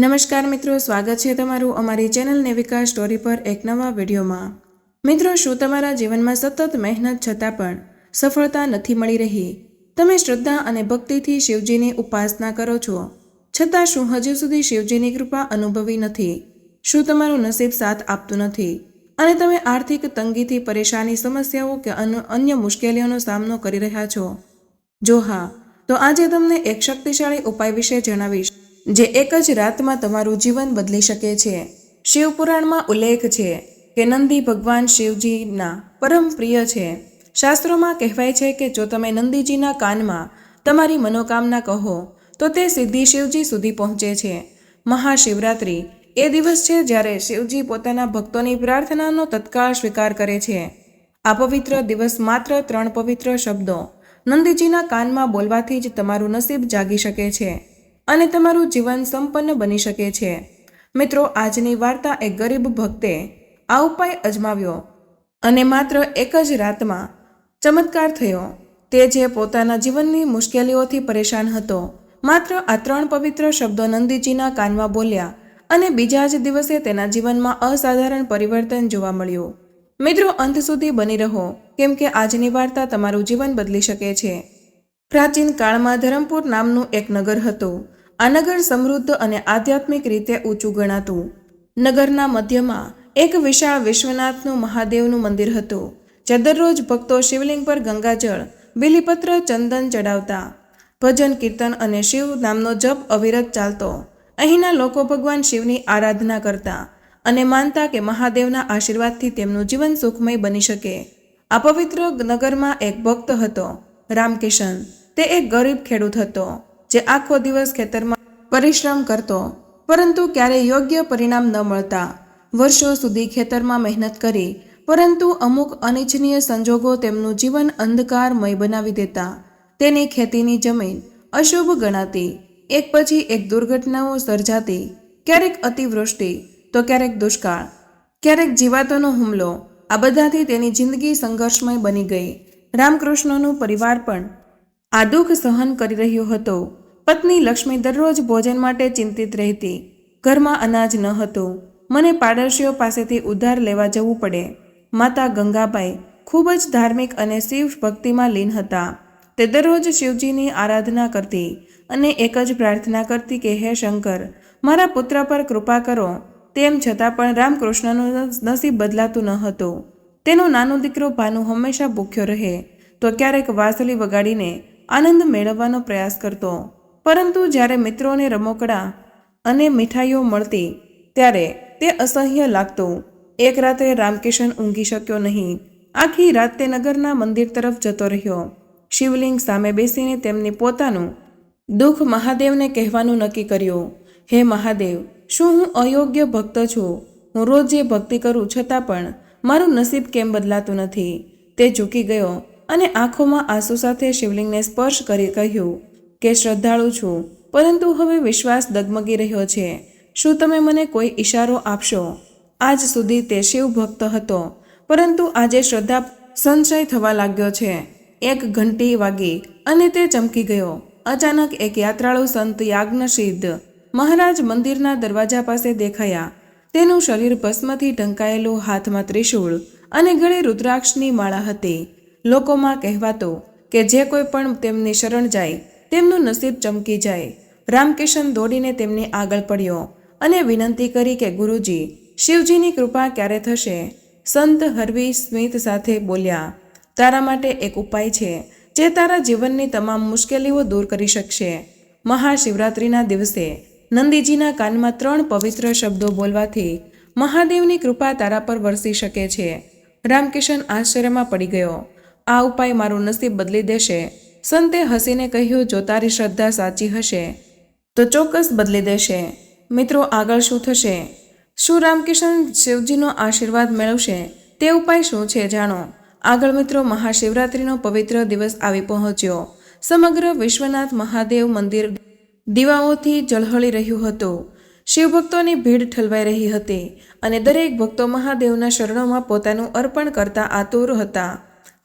નમસ્કાર મિત્રો, સ્વાગત છે તમારું અમારી ચેનલ નેવિકા સ્ટોરી પર એક નવા વિડીયોમાં. મિત્રો, શું તમારા જીવનમાં સતત મહેનત છતાં પણ સફળતા નથી મળી રહી? તમે શ્રદ્ધા અને ભક્તિથી શિવજીની ઉપાસના કરો છો. છતાં શું હજુ સુધી શિવજીની કૃપા અનુભવી નથી? શું તમારું નસીબ સાથ આપતું નથી? અને તમે આર્થિક તંગીથી પરેશાની સમસ્યાઓ કે અન- અન્ય મુશ્કેલીઓનો સામનો કરી રહ્યા છો? જો હા, તો આજે તમને એક શક્તિશાળી ઉપાય વિશે જણાવીશ. જે એક જ રાતમાં તમારું જીવન બદલી શકે છે. શિવપુરાણમાં ઉલ્લેખ છે કે નંદી ભગવાન શિવજીના પરમ પ્રિય છે. શાસ્ત્રોમાં કહેવાય છે કે જો તમે નંદીજીના કાનમાં તમારી મનોકામના કહો, તો તે સિદ્ધિ શિવજી સુધી પહોંચે છે. મહાશિવરાત્રિ એ દિવસ છે જ્યારે શિવજી પોતાના ભક્તોની પ્રાર્થનાનો તત્કાળ સ્વીકાર કરે છે. આ પવિત્ર દિવસ માત્ર ત્રણ પવિત્ર શબ્દો નંદીજીના કાનમાં બોલવાથી જ તમારું નસીબ જાગી શકે છે. અને તમારું જીવન સંપન્ન બની શકે છે. મિત્રો, આજની વાર્તા એક ગરીબ ભક્તે આ ઉપાય અજમાવ્યો અને માત્ર એક જ રાતમાં ચમત્કાર થયો. તે જે પોતાના જીવનની મુશ્કેલીઓથી પરેશાન હતો, માત્ર આ ત્રણ પવિત્ર શબ્દો નંદીજીના કાનમાં બોલ્યા અને બીજા જ દિવસે તેના જીવનમાં અસાધારણ પરિવર્તન જોવા મળ્યું. મિત્રો, અંત સુધી બની રહો, કેમ કે આજની વાર્તા તમારું જીવન બદલી શકે છે. પ્રાચીન કાળમાં ધરમપુર નામનું એક નગર હતું. આ નગર સમૃદ્ધ અને આધ્યાત્મિક રીતે ઊંચું ગણાતું. નગરના મધ્યમાં એક વિશાળ વિશ્વનાથનું મહાદેવનું મંદિર હતું, જ્યાં દરરોજ ભક્તો શિવલિંગ પર ગંગાજળ, બિલીપત્ર, ચંદન ચડાવતા. ભજન, કીર્તન અને શિવ નામનો જપ અવિરત ચાલતો. અહીંના લોકો ભગવાન શિવની આરાધના કરતા અને માનતા કે મહાદેવના આશીર્વાદથી તેમનું જીવન સુખમય બની શકે. આ પવિત્ર નગરમાં એક ભક્ત હતો, રામકિશન. તે એક ગરીબ ખેડૂત હતો. જે આખો દિવસ ખેતરમાં પરિશ્રમ કરતો, પરંતુ ક્યારેય યોગ્ય પરિણામ ન મળતા. વર્ષો સુધી ખેતરમાં મહેનત કરી, પરંતુ અમુક અનિચ્છનીય સંજોગો તેમનું જીવન અંધકારમય બનાવી દેતા. તેની ખેતીની જમીન અશુભ ગણાતી, એક પછી એક દુર્ઘટનાઓ સર્જાતી. ક્યારેક અતિવૃષ્ટિ, તો ક્યારેક દુષ્કાળ. ક્યારેક જીવાતોનો હુમલો. આ બધાથી તેની જિંદગી સંઘર્ષમય બની ગઈ. રામકૃષ્ણનું પરિવાર પણ આ દુઃખ સહન કરી રહ્યો હતો. પત્ની લક્ષ્મી દરરોજ ભોજન માટે ચિંતિત રહેતી. ઘરમાં અનાજ ન હતું. મને પાડોશીઓ પાસેથી ઉધાર લેવા જવું પડે. માતા ગંગાબાઈ ખૂબ જ ધાર્મિક અને શિવ ભક્તિમાં લીન હતા. તે દરરોજ શિવજીની આરાધના કરતી અને એક જ પ્રાર્થના કરતી કે, હે શંકર, મારા પુત્ર પર કૃપા કરો. તેમ છતાં પણ રામકૃષ્ણનું નસીબ બદલાતું ન હતું. તેનો નાનો દીકરો ભાનુ હંમેશા ભૂખ્યો રહે. તો ક્યારેક વાંસળી વગાડીને આનંદ મેળવવાનો પ્રયાસ કરતો. પરંતુ જ્યારે મિત્રોને રમકડા અને મીઠાઈઓ મળતી, ત્યારે તે અસહ્ય લાગતું. એક રાત્રે રામકિશન ઊંઘી શક્યો નહીં. આખી રાત તે નગરના મંદિર તરફ જતો રહ્યો. શિવલિંગ સામે બેસીને તેમની પોતાનું દુઃખ મહાદેવને કહેવાનું નક્કી કર્યું. હે મહાદેવ, શું હું અયોગ્ય ભક્ત છું? હું રોજ જે ભક્તિ કરું છતાં પણ મારું નસીબ કેમ બદલાતું નથી તે ઝૂકી ગયો. અને આંખોમાં આંસુ સાથે શિવલિંગને સ્પર્શ કરી કહ્યું કે, શ્રદ્ધાળુ છું, પરંતુ હવે વિશ્વાસ ડગમગી રહ્યો છે. શું તમે મને કોઈ ઈશારો આપશો? આજ સુધી તે શિવ ભક્ત હતો, પરંતુ આજે શ્રદ્ધા સંશય થવા લાગ્યો છે. એક ઘંટી વાગી અને તે ચમકી ગયો. અચાનક એક યાત્રાળુ સંત યાજ્ઞસિદ્ધ મહારાજ મંદિરના દરવાજા પાસે દેખાયા. તેનું શરીર ભસ્મથી ઢંકાયેલું હાથમાં ત્રિશૂળ અને ગળે રુદ્રાક્ષની માળા હતી. લોકોમાં કહેવાતો કે જે કોઈ પણ તેમની શરણ જાય, તેમનું નસીબ ચમકી જાય. રામકિશન દોડીને તેમને આગળ પડ્યો અને વિનંતી કરી કે, ગુરુજી, શિવજીની કૃપા ક્યારે થશે? સંત હરવી સ્મિત સાથે બોલ્યા, તારા માટે એક ઉપાય છે, જે તારા જીવનની તમામ મુશ્કેલીઓ દૂર કરી શકશે. મહાશિવરાત્રિના દિવસે નંદીજીના કાનમાં ત્રણ પવિત્ર શબ્દો બોલવાથી મહાદેવની કૃપા તારા પર વરસી શકે છે. રામકિશન આશ્ચર્યમાં પડી ગયો આ ઉપાય મારું નસીબ બદલી દેશે. સંતે હસીને કહ્યું, જો તારી શ્રદ્ધા સાચી હશે, તો ચોક્કસ બદલી દેશે. મિત્રો, આગળ શું થશે? શું રામકિશન શિવજીનો આશીર્વાદ મેળવશે? તે ઉપાય શું છે જાણો? આગળ મિત્રો, મહાશિવરાત્રિનો પવિત્ર દિવસ આવી પહોંચ્યો. સમગ્ર વિશ્વનાથ મહાદેવ મંદિર દીવાઓથી ઝળહળી રહ્યું હતું. શિવભક્તોની ભીડ ઠલવાઈ રહી હતી અને દરેક ભક્તો મહાદેવના શરણોમાં પોતાનું અર્પણ કરતા આતુર હતા.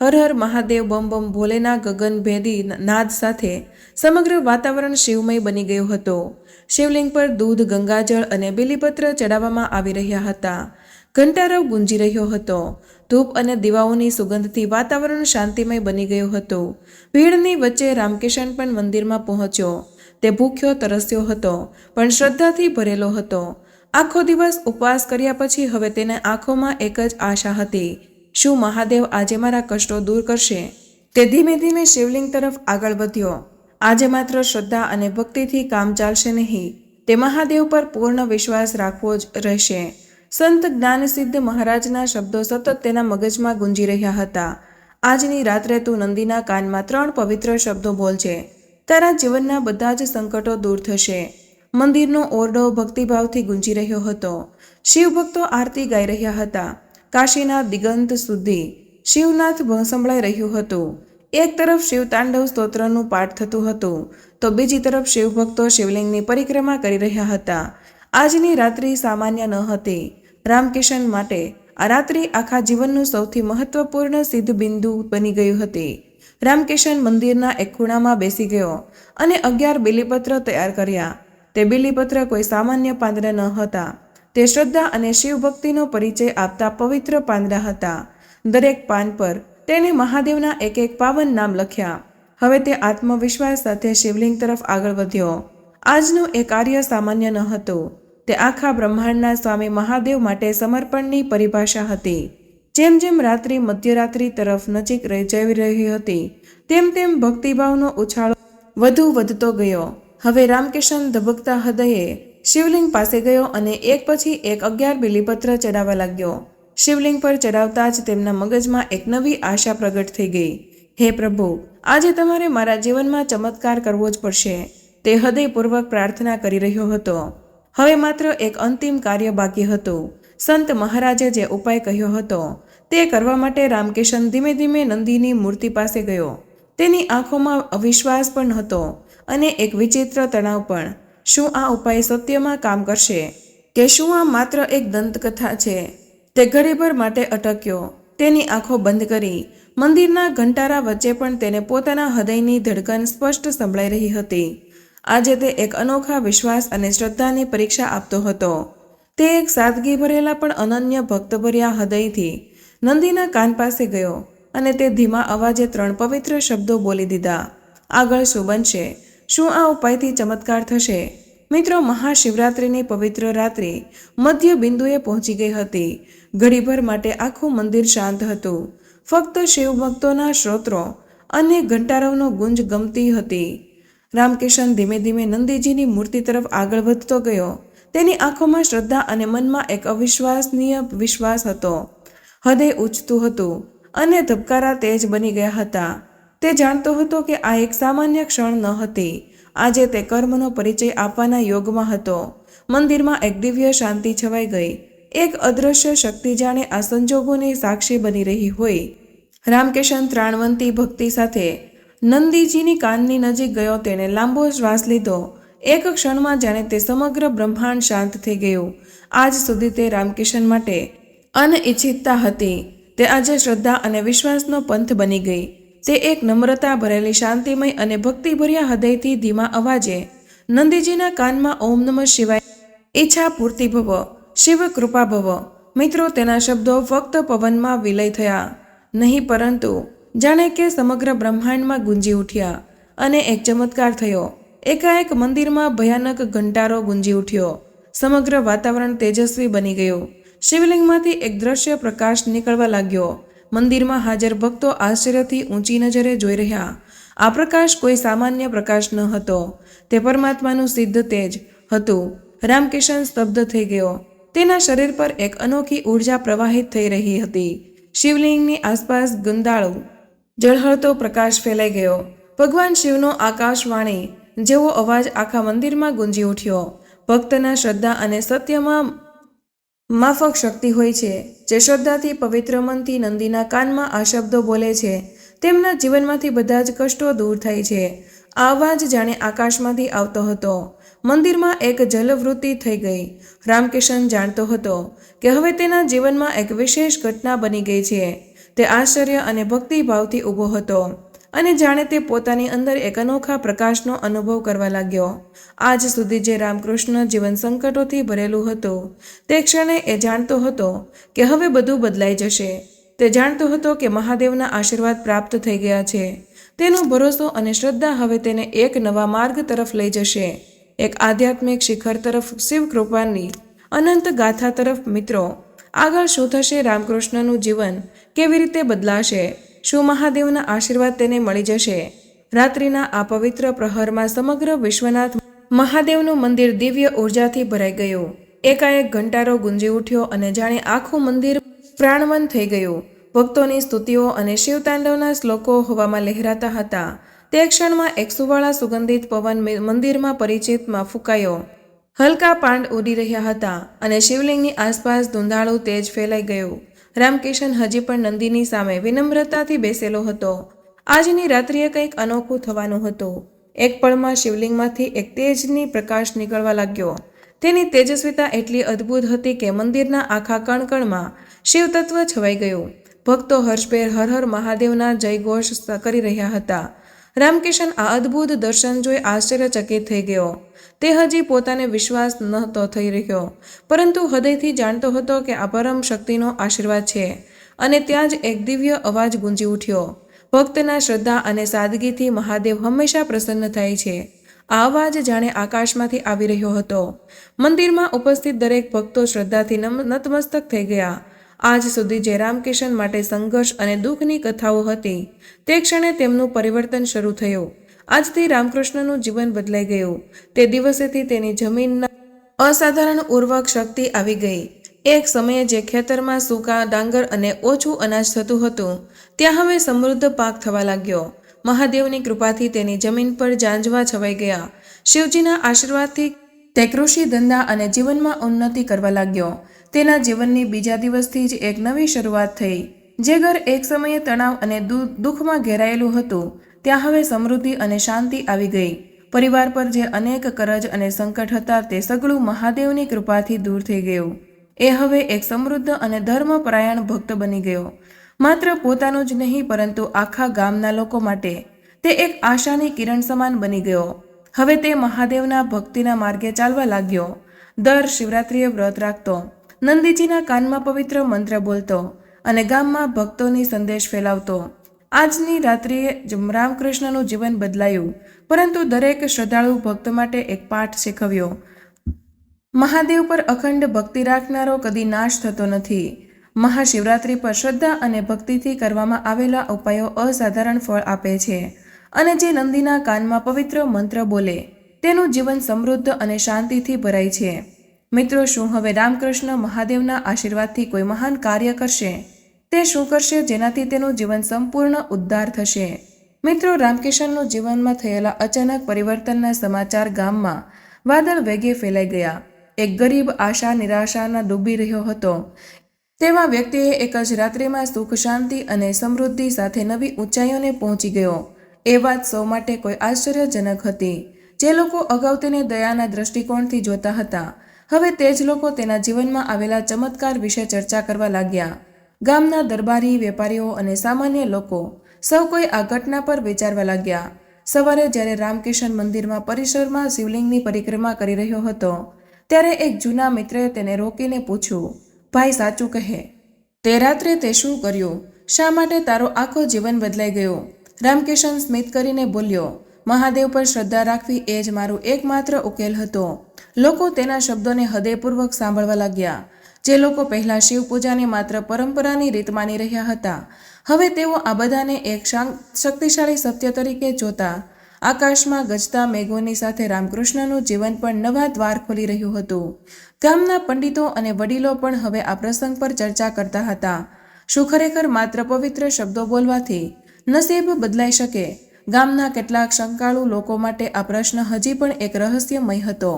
હર હર મહાદેવ, બમ બમ ભોલેના ગગન, ભેદી નાદ સાથે સમગ્ર વાતાવરણ શિવમય બની ગયું હતું. શિવલિંગ પર દૂધ, ગંગાજળ અને બિલીપત્ર ચડાવવામાં આવી રહ્યા હતા. ઘંટારવ ગુંજી રહ્યો હતો. ધૂપ અને દીવાઓની સુગંધથી વાતાવરણ શાંતિમય બની ગયું હતું. ભીડની વચ્ચે રામકિશન પણ મંદિરમાં પહોંચ્યો. તે ભૂખ્યો, તરસ્યો હતો, પણ શ્રદ્ધાથી ભરેલો હતો. આખો દિવસ ઉપવાસ કર્યા પછી હવે તેને આંખોમાં એક જ આશા હતી શું મહાદેવ આજે મારા કષ્ટો દૂર કરશે? તે ધીમે ધીમે શિવલિંગ તરફ આગળ વધ્યો. આજે માત્ર શ્રદ્ધા અને ભક્તિથી કામ ચાલશે નહીં. તે મહાદેવ પર પૂર્ણ વિશ્વાસ રાખવો જ રહેશે. સંત જ્ઞાનસિદ્ધ મહારાજના શબ્દો સતત તેના મગજમાં ગુંજી રહ્યા હતા. આજની રાત્રે તું નંદીના કાનમાં ત્રણ પવિત્ર શબ્દો બોલજે તારા જીવનના બધા જ સંકટો દૂર થશે. મંદિરનો ઓરડો ભક્તિભાવથી ગુંજી રહ્યો હતો. શિવભક્તો આરતી ગાઈ રહ્યા હતા. કાશીના દિગંત સુધી શિવનાથ સંભળાઈ રહ્યું હતું. એક તરફ શિવ તાંડવ સ્તોત્રનું પાઠ થતું હતું, તો બીજી તરફ શિવભક્તો શિવલિંગની પરિક્રમા કરી રહ્યા હતા. આજની રાત્રિ સામાન્ય ન હતી. રામકિશન માટે આ રાત્રિ આખા જીવનનું સૌથી મહત્વપૂર્ણ સિદ્ધ બિંદુ બની ગયું હતી. રામકિશન મંદિરના એક ખૂણામાં બેસી ગયો અને અગિયાર બિલીપત્ર તૈયાર કર્યા. તે બિલીપત્ર કોઈ સામાન્ય પાંદડા ન હતા. તે શ્રદ્ધા અને શિવભક્તિનો પરિચય આપતા પવિત્ર પાંદડા હતા. દરેક પાન પર તેણે મહાદેવના એક એક પાવન નામ લખ્યા. હવે તે આત્મવિશ્વાસ સાથે શિવલિંગ તરફ આગળ વધ્યો. આજનું એ કાર્ય સામાન્ય ન હતું. તે આખા બ્રહ્માંડના સ્વામી મહાદેવ માટે સમર્પણની પરિભાષા હતી. જેમ જેમ રાત્રિ મધ્યરાત્રિ તરફ નજીક જઈ રહી હતી, તેમ તેમ ભક્તિભાવનો ઉછાળો વધુ વધતો ગયો. હવે રામકિશન ધબકતા હૃદયે શિવલિંગ પાસે ગયો અને એક પછી એક અગિયાર બિલીપત્ર ચડાવવા લાગ્યો. શિવલિંગ પર ચડાવતા જ તેમના મગજમાં એક નવી આશા પ્રગટ થઈ ગઈ. હે પ્રભુ, આજે તમારે મારા જીવનમાં ચમત્કાર કરવો જ પડશે. તે હૃદયપૂર્વક પ્રાર્થના કરી રહ્યો હતો. હવે માત્ર એક અંતિમ કાર્ય બાકી હતું. સંત મહારાજે જે ઉપાય કહ્યો હતો, તે કરવા માટે રામકિશન ધીમે ધીમે નંદીની મૂર્તિ પાસે ગયો. તેની આંખોમાં અવિશ્વાસ પણ હતો અને એક વિચિત્ર તણાવ પણ. શું આ ઉપાય સત્યમાં કામ કરશે? કે શું આ માત્ર એક દંતકથા છે? તે ઘડીભર માટે અટક્યો. તેની આંખો બંધ કરી. મંદિરના ઘંટારા વચ્ચે પણ તેને પોતાના હૃદયની ધડકન સ્પષ્ટ સંભળાઈ રહી હતી. આજે તે એક અનોખા વિશ્વાસ અને શ્રદ્ધાની પરીક્ષા આપતો હતો. તે એક સાદગી ભરેલા પણ અનન્ય ભક્તભર્યા હૃદયથી નંદીના કાન પાસે ગયો અને તે ધીમા અવાજે ત્રણ પવિત્ર શબ્દો બોલી દીધા. આગળ શું બનશે? શું આ ઉપાયથી ચમત્કાર થશે? મિત્રો, મહાશિવરાત્રિની પવિત્ર રાત્રિ મધ્ય બિંદુએ પહોંચી ગઈ હતી. ઘડીભર માટે આખું મંદિર શાંત હતું. ફક્ત શિવભક્તોના શ્રોત્રો અને ઘંટારવનો ગુંજ ગમતી હતી. રામકિશન ધીમે ધીમે નંદીજીની મૂર્તિ તરફ આગળ વધતો ગયો. તેની આંખોમાં શ્રદ્ધા અને મનમાં એક અવિશ્વાસનીય વિશ્વાસ હતો. હૃદય ઉછતું હતું અને ધબકારા તેજ બની ગયા હતા. તે જાણતો હતો કે આ એક સામાન્ય ક્ષણ ન હતી. આજે તે કર્મનો પરિચય આપવાના યોગમાં હતો. મંદિરમાં એક દિવ્ય શાંતિ છવાઈ ગઈ. એક અદ્રશ્ય શક્તિ જાણે આ સંજોગોની સાક્ષી બની રહી હોય. રામકિશન ત્રાણવંતી ભક્તિ સાથે નંદીજીની કાનની નજીક ગયો તેણે લાંબો શ્વાસ લીધો. એક ક્ષણમાં જાણે તે સમગ્ર બ્રહ્માંડ શાંત થઈ ગયું. આજ સુધી તે રામકિશન માટે અનઇચ્છિતતા હતી. તે આજે શ્રદ્ધા અને વિશ્વાસનો પંથ બની ગઈ. તે એક નમ્રતા ભરેલી શાંતિમય અને ભક્તિભર્યા હૃદયથી ધીમા અવાજે, નંદીજીના કાનમાં ઓમ નમઃ શિવાય, ઈચ્છા પૂર્તિ ભવ, શિવ કૃપા ભવ. મિત્રો, તેના શબ્દો ફક્ત પવનમાં વિલય થયા નહીં, પરંતુ જાણે કે સમગ્ર બ્રહ્માંડમાં ગુંજી ઉઠ્યા અને એક ચમત્કાર થયો. એકાએક મંદિરમાં ભયાનક ઘંટારો ગુંજી ઉઠ્યો. સમગ્ર વાતાવરણ તેજસ્વી બની ગયું. શિવલિંગમાંથી એક દ્રશ્ય પ્રકાશ નીકળવા લાગ્યો. મંદિરમાં હાજર ભક્તો આશ્ચર્યથી ઊંચી નજરે જોઈ રહ્યા. આ પ્રકાશ કોઈ સામાન્ય પ્રકાશ ન હતો. તે પરમાત્માનું સિદ્ધ તેજ હતું. રામકિશન સ્તબ્ધ થઈ ગયો. તેના શરીર પર એક અનોખી ઊર્જા પ્રવાહિત થઈ રહી હતી. શિવલિંગની આસપાસ ગંદાળું જળહળતો પ્રકાશ ફેલાઈ ગયો. ભગવાન શિવનો આકાશવાણી જેવો અવાજ આખા મંદિરમાં ગુંજી ઉઠ્યો. ભક્તના શ્રદ્ધા અને સત્યમાં માફક શક્તિ હોય છે. જે શ્રદ્ધાથી પવિત્ર મનથી નંદીના કાનમાં આ શબ્દો બોલે છે. તેમના જીવનમાંથી બધા જ કષ્ટો દૂર થાય છે. આ અવાજ જાણે આકાશમાંથી આવતો હતો. મંદિરમાં એક જલવૃત્તિ થઈ ગઈ. રામકિશન જાણતો હતો કે હવે તેના જીવનમાં એક વિશેષ ઘટના બની ગઈ છે. તે આશ્ચર્ય અને ભક્તિભાવથી ઊભો હતો. અને જાણે તે પોતાની અંદર એક અનોખા પ્રકાશનો અનુભવ કરવા લાગ્યો. આજ સુધી જે રામકૃષ્ણ જીવન સંકટોથી ભરેલું હતું, તે ક્ષણે એ જાણતો હતો કે હવે બધું બદલાઈ જશે. તે જાણતો હતો કે મહાદેવના આશીર્વાદ પ્રાપ્ત થઈ ગયા છે. તેનો ભરોસો અને શ્રદ્ધા હવે તેને એક નવા માર્ગ તરફ લઈ જશે. એક આધ્યાત્મિક શિખર તરફ શિવ કૃપાની અનંત ગાથા તરફ, મિત્રો, આગળ શું થશે રામકૃષ્ણનું જીવન? કેવી રીતે બદલાશે? શું મહાદેવના આશીર્વાદ તેને મળી જશે. રાત્રિના આ પવિત્ર પ્રહરમાં સમગ્ર વિશ્વનાથ મહાદેવનું મંદિર દિવ્ય ઉર્જાથી ભરાઈ ગયું. એકાએક ઘંટારો ગુંજી ઉઠ્યો અને જાણે આખું મંદિર પ્રાણવંત થઈ ગયું. ભક્તોની સ્તુતિઓ અને શિવતાંડવના શ્લોકો હવામાં લહેરાતા હતા. તે ક્ષણમાં એક સુવાળા સુગંધિત પવન મંદિરમાં પરિચિતમાં ફૂંકાયો. હલકા પાંડ ઉડી રહ્યા હતા અને શિવલિંગની આસપાસ ધૂંધાળું તેજ ફેલાઈ ગયું. રામકિશન હજી પણ નંદીની સામે વિનમ્રતાથી બેસેલો હતો. આજની રાત્રિએ કંઈક અનોખું થવાનું હતું. એક પળમાં શિવલિંગમાંથી એક તેજની પ્રકાશ નીકળવા લાગ્યો. તેની તેજસ્વીતા એટલી અદ્ભુત હતી કે મંદિરના આખા કણકણમાં શિવતત્વ છવાઈ ગયું. ભક્તો હર્ષભેર હર હર મહાદેવના જયઘોષ કરી રહ્યા હતા. રામકિશન આ અદ્ભુત દર્શન જોઈ આશ્ચર્યચકિત થઈ ગયો. તે હજી પોતાને વિશ્વાસ નહોતો થઈ રહ્યો, પરંતુ હૃદયથી જાણતો હતો કે આ પરમ શક્તિનો આશીર્વાદ છે અને ત્યાં જ એક દિવ્ય અવાજ ગુંજી ઉઠ્યો. ભક્તના શ્રદ્ધા અને સાદગીથી મહાદેવ હંમેશા પ્રસન્ન થાય છે. આ અવાજ જાણે આકાશમાંથી આવી રહ્યો હતો. મંદિરમાં ઉપસ્થિત દરેક ભક્તો શ્રદ્ધાથી નતમસ્તક થઈ ગયા. આજ સુધી જે રામકિશન માટે સંઘર્ષ અને દુઃખની કથાઓ હતી. તે ક્ષણે તેમનું પરિવર્તન શરૂ થયું. આજથી રામકૃષ્ણનું જીવન બદલાઈ ગયું. તે દિવસેથી તેની જમીનના અસાધારણ ઉર્વક શક્તિ આવી ગઈ. એક સમયે જે ખેતરમાં સૂકા, ડાંગર અને ઓછું અનાજ થતું હતું, ત્યાં હવે સમૃદ્ધ પાક થવા લાગ્યો. મહાદેવની કૃપાથી તેની જમીન પર જાંજવા છવાઈ ગયા. શિવજીના આશીર્વાદથી તે કૃષિ ધંધા અને જીવનમાં ઉન્નતિ કરવા લાગ્યો. તેના જીવનની બીજા દિવસથી જ એક નવી શરૂઆત થઈ. જે ઘર એક સમયે તણાવ અને દુઃખમાં ઘેરાયેલું હતું, ત્યાં હવે સમૃદ્ધિ અને શાંતિ આવી ગઈ. પરિવાર પર જે અનેક કરજ અને સંકટ હતા તે સગળું મહાદેવની કૃપાથી દૂર થઈ ગયું. એ હવે એક સમૃદ્ધ અને ધર્મપરાયણ ભક્ત બની ગયો. માત્ર પોતાનું જ નહીં, પરંતુ આખા ગામના લોકો માટે તે એક આશાની કિરણ સમાન બની ગયો. હવે તે મહાદેવના ભક્તિના માર્ગે ચાલવા લાગ્યો. દર શિવરાત્રિએ વ્રત રાખતો. નંદીજીના કાનમાં પવિત્ર મંત્ર બોલતો અને ગામમાં ભક્તોની સંદેશ ફેલાવતો. આજની રાત્રિએ જ રામકૃષ્ણનું જીવન બદલાયું, પરંતુ દરેક શ્રદ્ધાળુ ભક્ત માટે એક પાઠ શીખવ્યો. મહાદેવ પર અખંડ ભક્તિ રાખનારો કદી નાશ થતો નથી. મહાશિવરાત્રિ પર શ્રદ્ધા અને ભક્તિથી કરવામાં આવેલા ઉપાયો અસાધારણ ફળ આપે છે અને જે નંદીના કાનમાં પવિત્ર મંત્ર બોલે, તેનું જીવન સમૃદ્ધ અને શાંતિથી ભરાય છે. મિત્રો, શું હવે રામકૃષ્ણ મહાદેવના આશીર્વાદથી કોઈ મહાન કાર્ય કરશે? તે શું કરશે જેનાથી તેનું જીવન સંપૂર્ણ ઉદ્ધાર થશે? મિત્રો, રામકિશનનું જીવનમાં થયેલા અચાનક પરિવર્તનના સમાચાર ગામમાં વાદળ વેગે ફેલાઈ ગયા. એક ગરીબ આશા નિરાશાના ડૂબી રહ્યો હતો. તેવા વ્યક્તિએ એક જ રાત્રિમાં સુખ, શાંતિ અને સમૃદ્ધિ સાથે નવી ઊંચાઈઓને પહોંચી ગયો. એ વાત સૌ માટે કોઈ આશ્ચર્યજનક હતી. જે લોકો અગાઉ તેને દયાના દ્રષ્ટિકોણથી જોતા હતા. હવે તે જ લોકો તેના જીવનમાં આવેલા ચમત્કાર વિશે ચર્ચા કરવા લાગ્યા. ગામના દરબારી, વેપારીઓ અને સામાન્ય લોકો સૌ કોઈ આ ઘટના પર વિચારવા લાગ્યા. સવારે જ્યારે રામકિશન મંદિરમાં પરિસરમાં શિવલિંગની પરિક્રમા કરી રહ્યો હતો, ત્યારે એક જૂના મિત્રે તેને રોકીને પૂછ્યું, ભાઈ, સાચું કહે. તે રાત્રે તે શું કર્યું? શા માટે તારો આખો જીવન બદલાઈ ગયો? રામકિશન સ્મિત કરીને બોલ્યો, મહાદેવ પર શ્રદ્ધા રાખવી એ જ મારું એકમાત્ર ઉકેલ હતો. લોકો તેના શબ્દોને હૃદયપૂર્વક સાંભળવા લાગ્યા. જે લોકો પહેલાં શિવ પૂજાને માત્ર પરંપરાની રીત માની રહ્યા હતા, હવે તેઓ આ બધાને એક શક્તિશાળી સત્ય તરીકે જોતા. આકાશમાં ગજતા મેઘોની સાથે રામકૃષ્ણનું જીવન પણ નવા દ્વાર ખોલી રહ્યું હતું. ગામના પંડિતો અને વડીલો પણ હવે આ પ્રસંગ પર ચર્ચા કરતા હતા. શું ખરેખર માત્ર પવિત્ર શબ્દો બોલવાથી નસીબ બદલાઈ શકે? ગામના કેટલાક શંકાળુ લોકો માટે આ પ્રશ્ન હજી પણ એક રહસ્યમય હતો.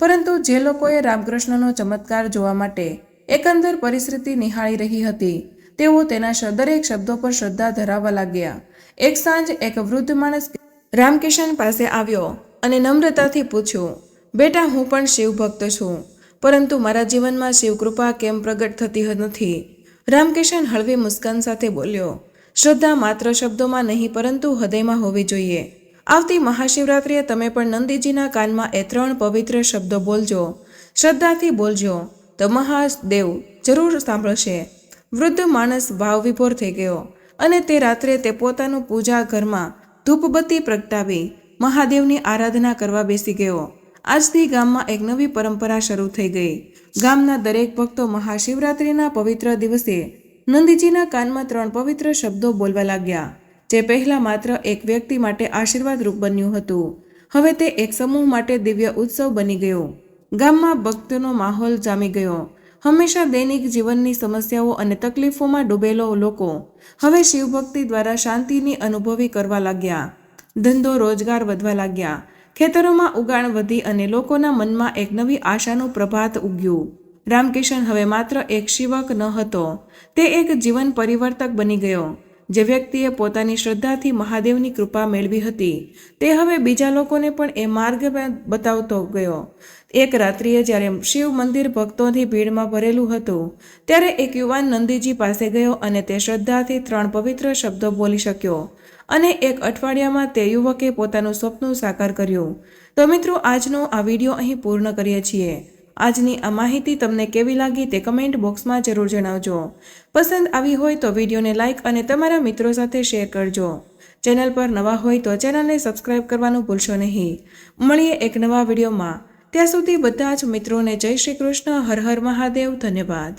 પરંતુ જે લોકોએ રામકૃષ્ણનો ચમત્કાર જોવા માટે એકંદર પરિસ્થિતિ નિહાળી રહી હતી, તેઓ તેના દરેક શબ્દો પર શ્રદ્ધા ધરાવવા લાગ્યા. એક સાંજ એક વૃદ્ધ માણસ રામકિશન પાસે આવ્યો અને નમ્રતાથી પૂછ્યું, બેટા, હું પણ શિવ ભક્ત છું, પરંતુ મારા જીવનમાં શિવકૃપા કેમ પ્રગટ થતી નથી? રામકિશન હળવી મુસ્કાન સાથે બોલ્યો, શ્રદ્ધા માત્ર શબ્દોમાં નહીં, પરંતુ હૃદયમાં હોવી જોઈએ. આવતી મહાશિવરાત્રિએ તમે પણ નંદીજીના કાનમાં એ ત્રણ પવિત્ર શબ્દો બોલજો. શ્રદ્ધાથી બોલજો. તો મહાદેવ જરૂર સાંભળશે. વૃદ્ધ માણસ ભાવ વિભોર થઈ ગયો અને તે રાત્રે તે પોતાનું પૂજા ઘરમાં ધૂપબત્તી પ્રગટાવી મહાદેવની આરાધના કરવા બેસી ગયો. આજથી ગામમાં એક નવી પરંપરા શરૂ થઈ ગઈ. ગામના દરેક ભક્તો મહાશિવરાત્રિના પવિત્ર દિવસે નંદીજીના કાનમાં ત્રણ પવિત્ર શબ્દો બોલવા લાગ્યા. જે પહેલા માત્ર એક વ્યક્તિ માટે આશીર્વાદરૂપ બન્યું હતું. હવે તે એક સમૂહ માટે દિવ્ય ઉત્સવ બની ગયો. ગામમાં ભક્તનો માહોલ જામી ગયો. હંમેશા દૈનિક જીવનની સમસ્યાઓ અને તકલીફોમાં ડૂબેલો લોકો હવે શિવભક્તિ દ્વારા શાંતિની અનુભવી કરવા લાગ્યા. ધંધો રોજગાર વધવા લાગ્યા. ખેતરોમાં ઉગાણ વધી અને લોકોના મનમાં એક નવી આશાનું પ્રભાત ઉગ્યું. રામકિશન હવે માત્ર એક શિવક ન હતો. તે એક જીવન પરિવર્તક બની ગયો. જે વ્યક્તિએ પોતાની શ્રદ્ધાથી મહાદેવની કૃપા મેળવી હતી. તે હવે બીજા લોકોને પણ એ માર્ગ બતાવતો ગયો. એક રાત્રિએ જ્યારે શિવ મંદિર ભક્તોથી ભીડમાં ભરેલું હતું, ત્યારે એક યુવાન નંદીજી પાસે ગયો અને તે શ્રદ્ધાથી ત્રણ પવિત્ર શબ્દો બોલી શક્યો. અને એક અઠવાડિયામાં તે યુવકે પોતાનું સ્વપ્ન સાકાર કર્યું. તો મિત્રો, આજનો આ વીડિયો અહીં પૂર્ણ કરીએ છીએ. આજની આ માહિતી તમને કેવી લાગી તે કમેન્ટ બોક્સમાં જરૂર જણાવજો. પસંદ આવી હોય તો વિડીયોને લાઇક અને તમારા મિત્રો સાથે શેર કરજો. ચેનલ પર નવા હોય તો ચેનલને સબસ્ક્રાઇબ કરવાનું ભૂલશો નહીં. મળીએ એક નવા વિડીયોમાં. ત્યાં સુધી બધા જ મિત્રોને જય શ્રી કૃષ્ણ, હર હર મહાદેવ, ધન્યવાદ.